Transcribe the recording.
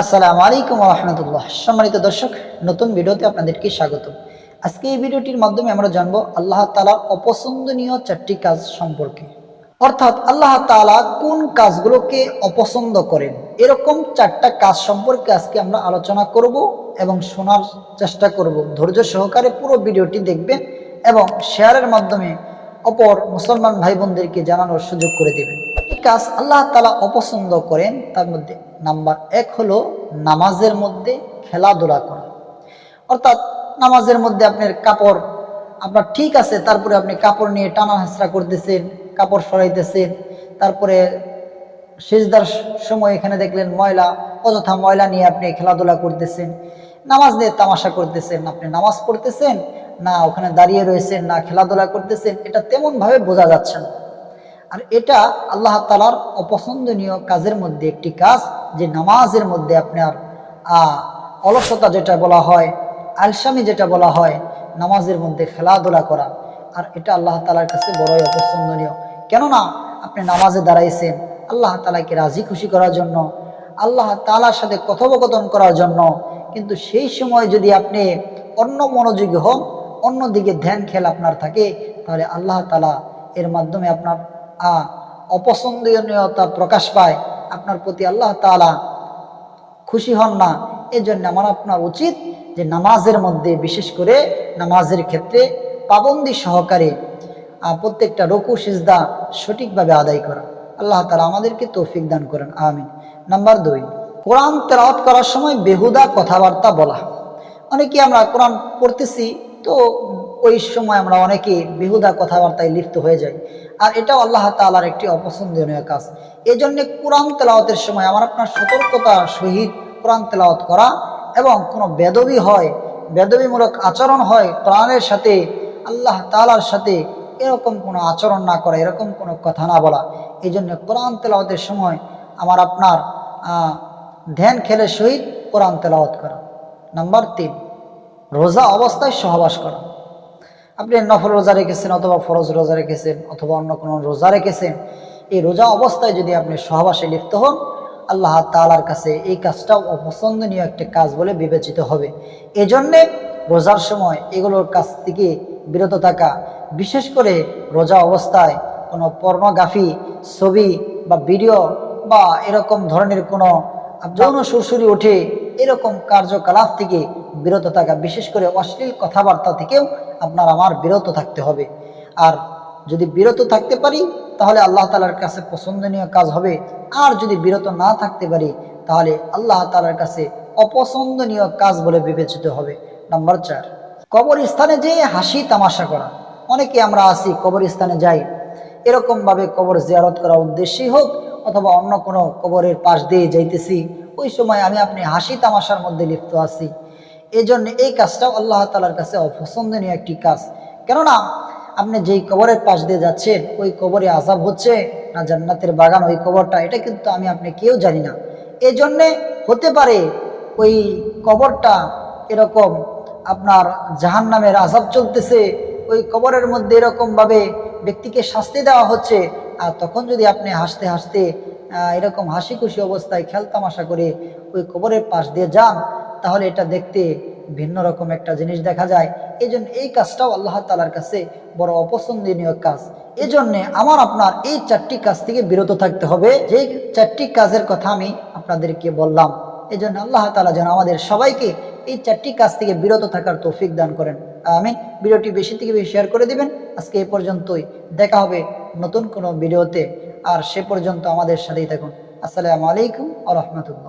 আসসালামু আলাইকুম রহমতুল্লাহ। সম্মানিত দর্শক, নতুন ভিডিওতে আপনাদেরকে স্বাগত আজকে এই ভিডিওটির মাধ্যমে আমরা জানব আল্লাহ তালার অপছন্দনীয় চারটি কাজ সম্পর্কে। অর্থাৎ আল্লাহ তাআলা কোন কাজগুলোকে অপছন্দ করেন? এরকম চারটা কাজ সম্পর্কে আজকে আমরা আলোচনা করব এবং শোনার চেষ্টা করব। ধৈর্য সহকারে পুরো ভিডিওটি দেখবেন এবং শেয়ারের মাধ্যমে অপর মুসলমান ভাই বোনদেরকে জানানোর সুযোগ করে দেবেন। কাজ আল্লাহ তালা অপছন্দ করেন? তার মধ্যে নাম্বার এক হলো নামাজের মধ্যে খেলাধুলা করা। অর্থাৎ নামাজের মধ্যে আপনার কাপড়, আপনার ঠিক আছে, তারপরে আপনি কাপড় নিয়ে টানা হাসরা করতেছেন, কাপড় সরাইতেছেন, তারপরে সেজদার সময় এখানে দেখলেন ময়লা, অযথা ময়লা নিয়ে আপনি খেলাধুলা করতেছেন, নামাজ নিয়ে তামাশা করতেছেন, আপনি নামাজ পড়তেছেন, না ওখানে দাঁড়িয়ে রয়েছেন, না খেলাধুলা করতেছেন, এটা তেমনভাবে বোঝা যাচ্ছে না। আর এটা আল্লাহ তালার অপছন্দনীয় কাজের মধ্যে একটি কাজ যে নামাজের মধ্যে আপনার অলসতা যেটা বলা হয়, আলসামি যেটা বলা হয়, নামাজের মধ্যে খেলাধুলা করা। আর এটা আল্লাহ তালার কাছে বড়ই অপছন্দনীয়। কেননা আপনি নামাজে দাঁড়াইছেন, আল্লাহ তালাকে রাজি খুশি করার জন্য, আল্লাহ তালার সাথে কথোপকথন করার জন্য, কিন্তু সেই সময় যদি আপনি অন্য মনোযোগী হন অন্যদিকে ধ্যান খেল আপনার থাকে, তাহলে আল্লাহ তালা এর মাধ্যমে আপনার অপছন্দনীয়তা প্রকাশ পায়। আপনার প্রতি আল্লাহ তালা খুশি হন না। এই জন্য আমার আপনার উচিত যে নামাজের মধ্যে, বিশেষ করে নামাজের ক্ষেত্রে পাবন্দি সহকারে প্রত্যেকটা রকু, সিজদা সঠিকভাবে আদায় করা। আল্লাহ তালা আমাদেরকে তৌফিক দান করেন। আমিন। নাম্বার দুই, কোরআন তেলাওয়াত করার সময় বেহুদা কথাবার্তা বলা। অনেকে আমরা কোরআন পড়তেছি, তো ওই সময় আমরা অনেকে বেহুদা কথাবার্তায় লিপ্ত হয়ে যাই। আর এটাও আল্লাহ তালার একটি অপছন্দনীয় কাজ। এই জন্যে কোরআন তেলাওয়াতের সময় আমার আপনার সতর্কতা সহিত কোরআন তেলাওয়াত করা এবং কোনো বেদবি হয়, বেদবিমূলক আচরণ হয়, কোরআনের সাথে, আল্লাহ তালার সাথে এরকম কোনো আচরণ না করা, এরকম কোনো কথা না বলা। এই জন্য কোরআন তেলাওয়াতের সময় আমার আপনার ধ্যান খেলে সহিত কোরআন তেলাওয়াত করা। নাম্বার তিন, রোজা অবস্থায় সহবাস করা। আপনি নফল রোজা রেখেছেন অথবা ফরজ রোজা রেখেছেন অথবা অন্য কোনো রোজা রেখেছেন, এই রোজা অবস্থায় যদি আপনি সহবাসে লিপ্ত হন, আল্লাহ তালার কাছে এই কাজটাও অপছন্দনীয় একটা কাজ বলে বিবেচিত হবে। এজন্যে রোজার সময় এগুলোর কাছ থেকে বিরত থাকা, বিশেষ করে রোজা অবস্থায় কোনো পর্নোগ্রাফি, ছবি বা ভিডিও বা এরকম ধরনের কোনো যৌন সুরসুরি ওঠে এরকম কার্যকলাপ থেকে বিরত থাকা বিশেষ করে অশ্লীল কথাবার্তা থেকেও আপনার আমার বিরত থাকতে হবে। আর যদি বিরত থাকতে পারি, তাহলে আল্লাহ তালার কাছে পছন্দনীয় কাজ হবে। আর যদি বিরত না থাকতে পারি, তাহলে আল্লাহ তালার কাছে অপছন্দনীয় কাজ বলে বিবেচিত হবে। নাম্বার চার, কবরস্থানে যেয়ে হাসি তামাশা করা। অনেকে আমরা আসি কবরস্থানে যাই, এরকমভাবে কবর জিয়ারত করার উদ্দেশ্যেই হোক, অথবা অন্য কোনো কবরের পাশ দিয়ে যাইতেছি, ওই সময় আমি আপনি হাসি তামাশার মধ্যে লিপ্ত আছি। এই জন্য এই কাজটাও আল্লাহ তালার কাছে অপছন্দনীয় একটি কাজ। কেননা, আপনি যেই কবরের পাশ দিয়ে যাচ্ছেন, ওই কবরে আজাব হচ্ছে না জান্নাতের বাগান, ওই কবরটা, এটা কিন্তু আমি আপনি কেউ জানি না। এই জন্যে হতে পারে ওই কবরটা এরকম আপনার জাহান নামের আজাব চলতেছে, ওই কবরের মধ্যে এরকমভাবে ব্যক্তিকে শাস্তি দেওয়া হচ্ছে, আর তখন যদি আপনি হাসতে হাসতে এরকম হাসি খুশি অবস্থায় খেলতামাশা করে ওই কবরের পাশ দিয়ে যান তাহলে এটা দেখতে ভিন্ন রকম একটা জিনিস দেখা যায়। এই এই কাজটাও আল্লাহ তালার কাছে বড় অপছন্দনীয় কাজ। এই জন্যে আমার, আপনার এই চারটি কাজ থেকে বিরত থাকতে হবে। যে চারটি কাজের কথা আমি আপনাদেরকে বললাম এই জন্য আল্লাহ তালা যেন আমাদের সবাইকে এই চারটি কাজ থেকে বিরত থাকার তৌফিক দান করেন। আমি ভিডিওটি বেশি থেকে বেশি শেয়ার করে দিবেন। আজকে এই পর্যন্তই। দেখা হবে নতুন কোনো ভিডিওতে। আর সে পর্যন্ত আমাদের সাথেই থাকুন। আসসালামু আলাইকুম আ রহমতুল্লাহ।